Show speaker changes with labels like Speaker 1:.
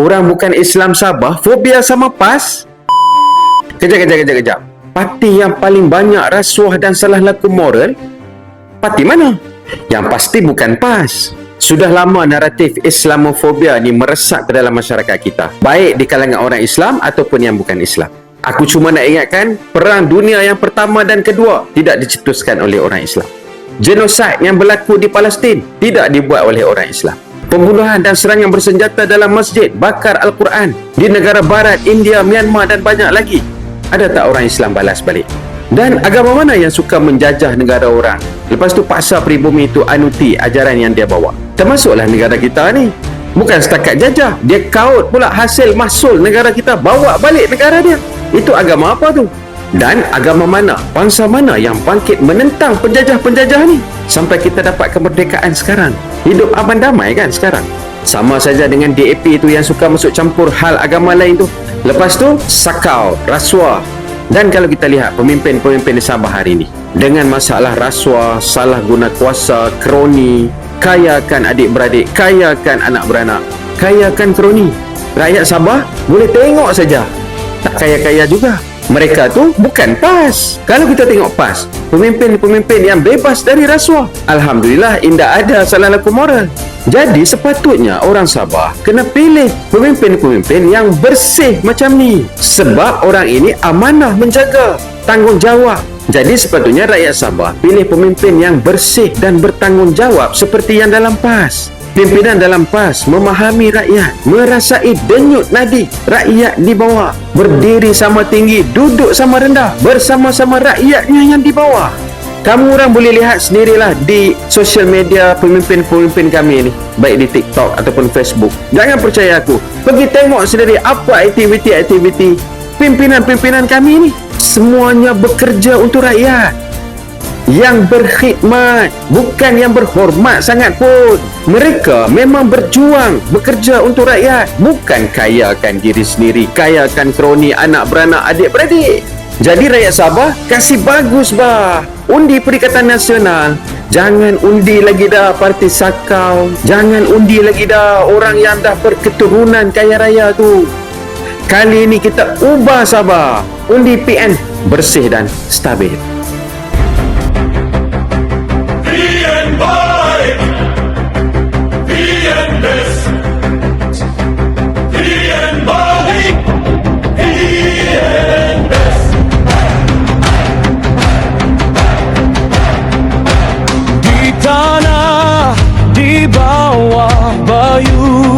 Speaker 1: Orang bukan Islam Sabah fobia sama PAS? Kejap, kejap, kejap, kejap. Parti yang paling banyak rasuah dan salah laku moral? Parti mana? Yang pasti bukan PAS. Sudah lama naratif Islamofobia ni meresap ke dalam masyarakat kita. Baik di kalangan orang Islam ataupun yang bukan Islam. Aku cuma nak ingatkan, Perang Dunia yang pertama dan kedua tidak dicetuskan oleh orang Islam. Genosid yang berlaku di Palestin tidak dibuat oleh orang Islam. Pembunuhan dan serangan bersenjata dalam masjid, bakar Al-Quran di negara barat, India, Myanmar dan banyak lagi. Ada tak orang Islam balas balik? Dan agama mana yang suka menjajah negara orang? Lepas tu paksa pribumi itu anuti ajaran yang dia bawa. Termasuklah negara kita ni. Bukan setakat jajah, dia kaut pula hasil mahsul negara kita bawa balik negara dia. Itu agama apa tu? Dan agama mana, bangsa mana yang bangkit menentang penjajah-penjajah ni? Sampai kita dapat kemerdekaan sekarang. Hidup aman damai kan sekarang? Sama saja dengan DAP tu yang suka masuk campur hal agama lain tu. Lepas tu, sakau, rasuah. Dan kalau kita lihat pemimpin-pemimpin di Sabah hari ini dengan masalah rasuah, salah guna kuasa, kroni, kayakan adik-beradik, kayakan anak beranak, kayakan kroni. Rakyat Sabah boleh tengok saja. Tak kaya-kaya juga. Mereka tu bukan PAS. Kalau kita tengok PAS, pemimpin-pemimpin yang bebas dari rasuah. Alhamdulillah, indah ada salah laku moral. Jadi sepatutnya orang Sabah kena pilih pemimpin-pemimpin yang bersih macam ni. Sebab orang ini amanah menjaga tanggungjawab. Jadi sepatutnya rakyat Sabah pilih pemimpin yang bersih dan bertanggungjawab seperti yang dalam PAS. Pimpinan dalam PAS memahami rakyat, merasai denyut nadi rakyat di bawah, berdiri sama tinggi, duduk sama rendah, bersama-sama rakyatnya yang di bawah. Kamu orang boleh lihat sendirilah di social media pemimpin-pemimpin kami ni, baik di TikTok ataupun Facebook. Jangan percaya aku. Pergi tengok sendiri apa aktiviti-aktiviti pimpinan-pimpinan kami ni. Semuanya bekerja untuk rakyat yang berkhidmat bukan yang berhormat sangat pun. Mereka memang berjuang bekerja untuk rakyat bukan kayakan diri sendiri kayakan kroni anak beranak adik-beradik. Jadi rakyat Sabah kasih bagus bah. Undi Perikatan Nasional jangan undi lagi dah parti sakau jangan undi lagi dah orang yang dah berketurunan kaya raya tu. Kali ini kita ubah Sabah. Undi PN bersih dan stabil you.